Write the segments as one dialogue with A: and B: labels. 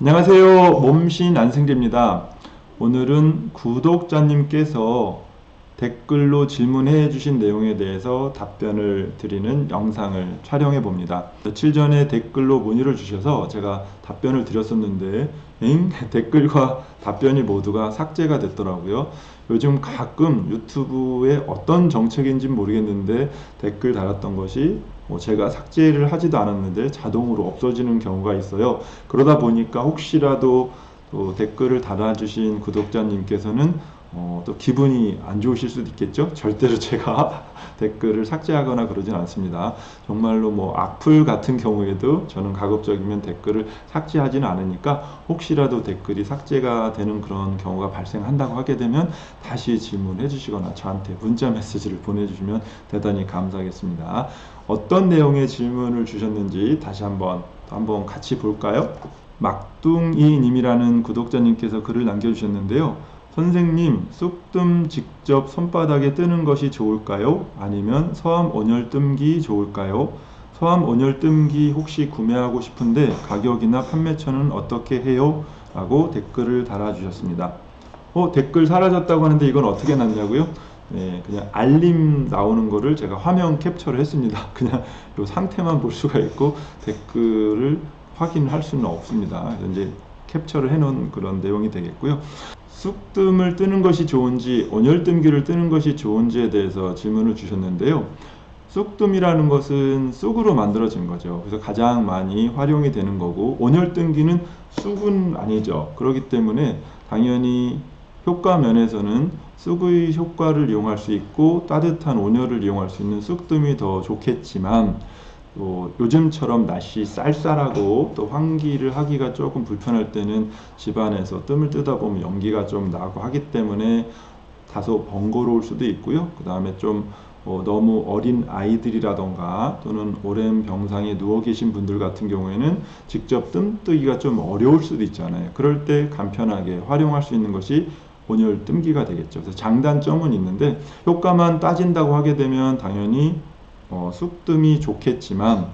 A: 안녕하세요. 몸신 안승재입니다. 오늘은 구독자님께서 댓글로 질문해 주신 내용에 대해서 답변을 드리는 영상을 촬영해 봅니다. 며칠 전에 댓글로 문의를 주셔서 제가 답변을 드렸었는데 엥? 댓글과 답변이 모두가 삭제가 됐더라고요. 요즘 가끔 유튜브에 어떤 정책인지 모르겠는데 댓글 달았던 것이 뭐 제가 삭제를 하지도 않았는데 자동으로 없어지는 경우가 있어요. 그러다 보니까 혹시라도 또 댓글을 달아주신 구독자님께서는 어, 또 기분이 안 좋으실 수도 있겠죠. 절대로 제가 댓글을 삭제하거나 그러진 않습니다. 정말로 뭐 악플 같은 경우에도 저는 가급적이면 댓글을 삭제하지는 않으니까 혹시라도 댓글이 삭제가 되는 그런 경우가 발생한다고 하게 되면 다시 질문해 주시거나 저한테 문자 메시지를 보내주시면 대단히 감사하겠습니다. 어떤 내용의 질문을 주셨는지 다시 한번 한번 같이 볼까요? 막둥이님이라는 구독자님께서 글을 남겨주셨는데요. 선생님, 쑥뜸 직접 손바닥에 뜨는 것이 좋을까요? 아니면 서암 온열 뜸기 좋을까요? 서암 온열 뜸기 혹시 구매하고 싶은데 가격이나 판매처는 어떻게 해요? 라고 댓글을 달아주셨습니다. 어, 댓글 사라졌다고 하는데 이건 어떻게 났냐고요? 네, 그냥 알림 나오는 거를 제가 화면 캡처를 했습니다. 그냥 이 상태만 볼 수가 있고 댓글을 확인할 수는 없습니다. 이제 캡처를 해놓은 그런 내용이 되겠고요. 쑥뜸을 뜨는 것이 좋은지 온열뜸기를 뜨는 것이 좋은지에 대해서 질문을 주셨는데요. 쑥뜸이라는 것은 쑥으로 만들어진 거죠. 그래서 가장 많이 활용이 되는 거고 온열등기는 쑥은 아니죠. 그렇기 때문에 당연히 효과 면에서는 쑥의 효과를 이용할 수 있고 따뜻한 온열을 이용할 수 있는 쑥뜸이 더 좋겠지만 또 요즘처럼 날씨 쌀쌀하고 또 환기를 하기가 조금 불편할 때는 집안에서 뜸을 뜨다 보면 연기가 좀 나고 하기 때문에 다소 번거로울 수도 있고요. 그 다음에 좀 어, 너무 어린 아이들이라던가 또는 오랜 병상에 누워 계신 분들 같은 경우에는 직접 뜸 뜨기가 좀 어려울 수도 있잖아요. 그럴 때 간편하게 활용할 수 있는 것이 온열 뜸기가 되겠죠. 그래서 장단점은 있는데 효과만 따진다고 하게 되면 당연히 어, 쑥뜸이 좋겠지만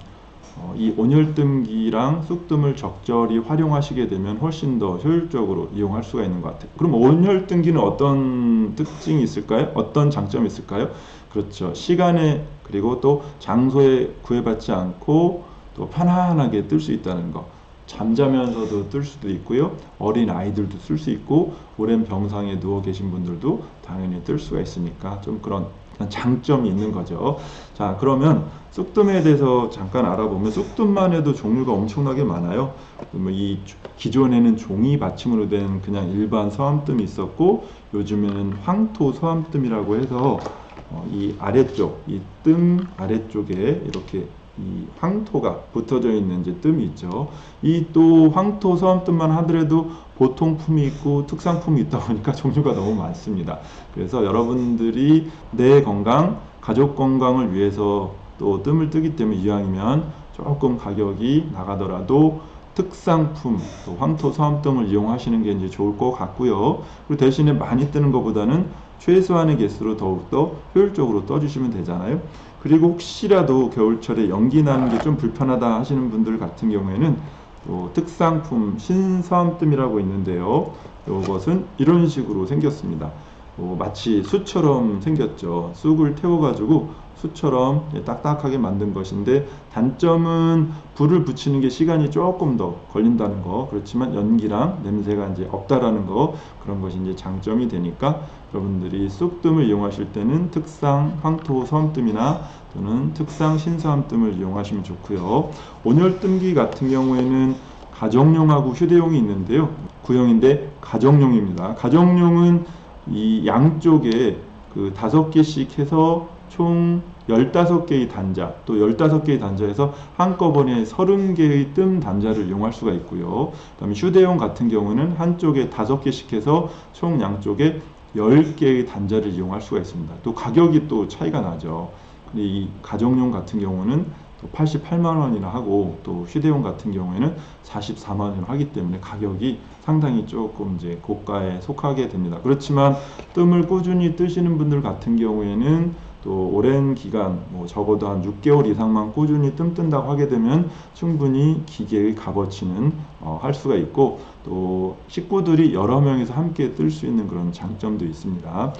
A: 어, 이 온열뜸기랑 쑥뜸을 적절히 활용하시게 되면 훨씬 더 효율적으로 이용할 수가 있는 것 같아요. 그럼 온열뜸기는 어떤 특징이 있을까요? 어떤 장점이 있을까요? 그렇죠. 시간에 그리고 또 장소에 구애받지 않고 또 편안하게 뜰 수 있다는 거. 잠자면서도 뜰 수도 있고요. 어린 아이들도 쓸 수 있고 오랜 병상에 누워 계신 분들도 당연히 뜰 수가 있으니까 좀 그런 장점이 있는 거죠. 자, 그러면 쑥뜸에 대해서 잠깐 알아보면 쑥뜸만 해도 종류가 엄청나게 많아요. 뭐이 기존에는 종이 받침으로 된 그냥 일반 서암뜸이 있었고 요즘에는 황토 서암뜸이라고 해서 어, 이 아래쪽, 이 뜸 아래쪽에 이렇게 이 황토가 붙어져 있는 이제 뜸이 있죠. 이 또 황토 서암뜸만 하더라도 보통품이 있고 특상품이 있다 보니까 종류가 너무 많습니다. 그래서 여러분들이 내 건강, 가족 건강을 위해서 또 뜸을 뜨기 때문에 이왕이면 조금 가격이 나가더라도 특상품, 또 황토 서암등을 이용하시는 게 이제 좋을 것 같고요. 그리고 대신에 많이 뜨는 것보다는 최소한의 개수로 더욱더 효율적으로 떠주시면 되잖아요. 그리고 혹시라도 겨울철에 연기 나는 게 좀 불편하다 하시는 분들 같은 경우에는 또 특상품 신서암뜸이라고 있는데요. 이것은 이런 식으로 생겼습니다. 어, 마치 수처럼 생겼죠. 쑥을 태워가지고 수처럼 딱딱하게 만든 것인데 단점은 불을 붙이는 게 시간이 조금 더 걸린다는 거 그렇지만 연기랑 냄새가 이제 없다라는 거 그런 것이 이제 장점이 되니까 여러분들이 쑥뜸을 이용하실 때는 특상 황토 섬뜸이나 또는 특상 신사암뜸을 이용하시면 좋고요. 온열뜸기 같은 경우에는 가정용하고 휴대용이 있는데요. 구형인데 가정용입니다. 가정용은 이 양쪽에 그 다섯 개씩 해서 총 15개의 단자, 또 15개의 단자에서 한꺼번에 30개의 뜸 단자를 이용할 수가 있고요. 그 다음에 휴대용 같은 경우는 한쪽에 5개씩 해서 총 양쪽에 10개의 단자를 이용할 수가 있습니다. 또 가격이 또 차이가 나죠. 근데 이 가정용 같은 경우는 또 88만 원이나 하고 또 휴대용 같은 경우에는 44만 원을 하기 때문에 가격이 상당히 조금 이제 고가에 속하게 됩니다. 그렇지만 뜸을 꾸준히 뜨시는 분들 같은 경우에는 또 오랜 기간 뭐 적어도 한 6개월 이상만 꾸준히 뜸 뜬다고 하게 되면 충분히 기계의 값어치는 어, 할 수가 있고 또 식구들이 여러 명이서 함께 뜰 수 있는 그런 장점도 있습니다.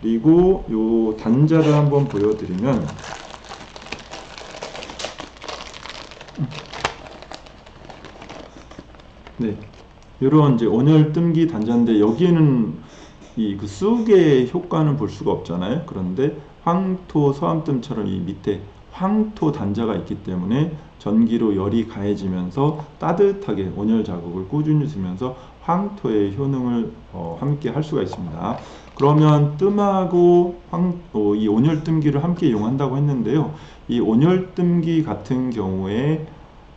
A: 그리고 요 단자를 한번 보여드리면 네, 이런 이제 온열 뜸기 단자인데 여기에는 이 그 쑥의 효과는 볼 수가 없잖아요. 그런데 황토 서암뜸처럼 이 밑에 황토 단자가 있기 때문에 전기로 열이 가해지면서 따뜻하게 온열 자극을 꾸준히 주면서 황토의 효능을 어, 함께 할 수가 있습니다. 그러면 뜸하고 황, 어, 이 온열 뜸기를 함께 이용한다고 했는데요. 이 온열 뜸기 같은 경우에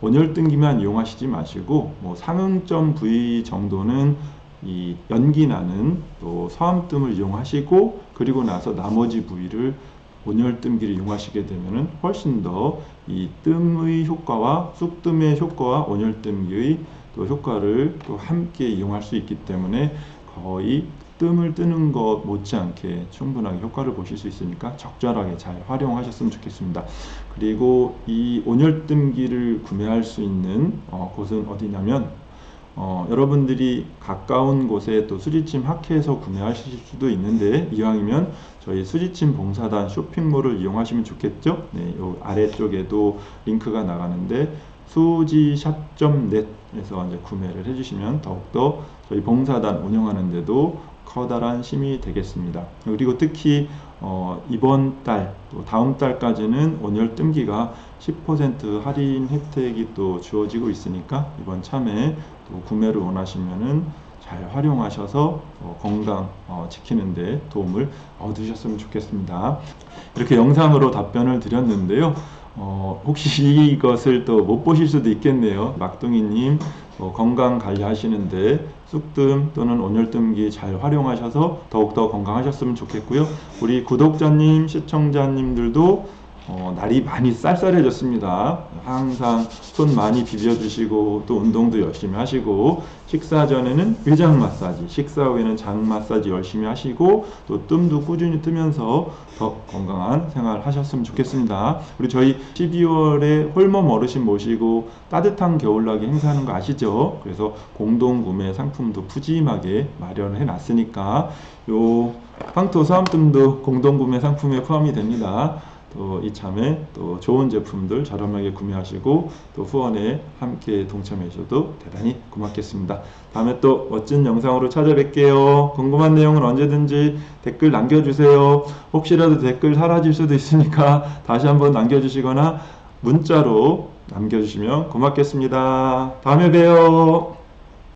A: 온열등기만 이용하시지 마시고 뭐 상응점 부위 정도는 이 연기 나는 또 서암뜸을 이용하시고 그리고 나서 나머지 부위를 온열뜸기를 이용하시게 되면은 훨씬 더 이 뜸의 효과와 쑥뜸의 효과와 온열뜸기의 또 효과를 또 함께 이용할 수 있기 때문에 거의 뜸을 뜨는 것 못지않게 충분하게 효과를 보실 수 있으니까 적절하게 잘 활용하셨으면 좋겠습니다. 그리고 이 온열뜸기를 구매할 수 있는 어, 곳은 어디냐면 어, 여러분들이 가까운 곳에 또 수지침 학회에서 구매하실 수도 있는데 이왕이면 저희 수지침 봉사단 쇼핑몰을 이용하시면 좋겠죠. 네, 요 아래쪽에도 링크가 나가는데 수지샵.net에서 이제 구매를 해주시면 더욱더 저희 봉사단 운영하는데도 커다란 힘이 되겠습니다. 그리고 특히 어, 이번 달, 또 다음 달까지는 온열 뜸기가 10% 할인 혜택이 또 주어지고 있으니까 이번 참에 또 구매를 원하시면은 잘 활용하셔서 어, 건강 어, 지키는데 도움을 얻으셨으면 좋겠습니다. 이렇게 영상으로 답변을 드렸는데요. 어, 혹시 이것을 또 못 보실 수도 있겠네요. 막둥이님 어, 건강 관리하시는데 쑥뜸 또는 온열뜸기 잘 활용하셔서 더욱더 건강하셨으면 좋겠고요. 우리 구독자님, 시청자님들도 어, 날이 많이 쌀쌀해졌습니다. 항상 손 많이 비벼주시고 또 운동도 열심히 하시고 식사 전에는 위장 마사지, 식사 후에는 장 마사지 열심히 하시고 또 뜸도 꾸준히 뜨면서 더 건강한 생활 하셨으면 좋겠습니다. 우리 저희 12월에 홀몸 어르신 모시고 따뜻한 겨울나기 행사하는 거 아시죠? 그래서 공동 구매 상품도 푸짐하게 마련해 놨으니까 요 황토 사암뜸도 공동 구매 상품에 포함이 됩니다. 또 이참에 또 좋은 제품들 저렴하게 구매하시고 또 후원에 함께 동참해 주셔도 대단히 고맙겠습니다. 다음에 또 멋진 영상으로 찾아뵐게요. 궁금한 내용은 언제든지 댓글 남겨주세요. 혹시라도 댓글 사라질 수도 있으니까 다시 한번 남겨주시거나 문자로 남겨주시면 고맙겠습니다. 다음에 봬요.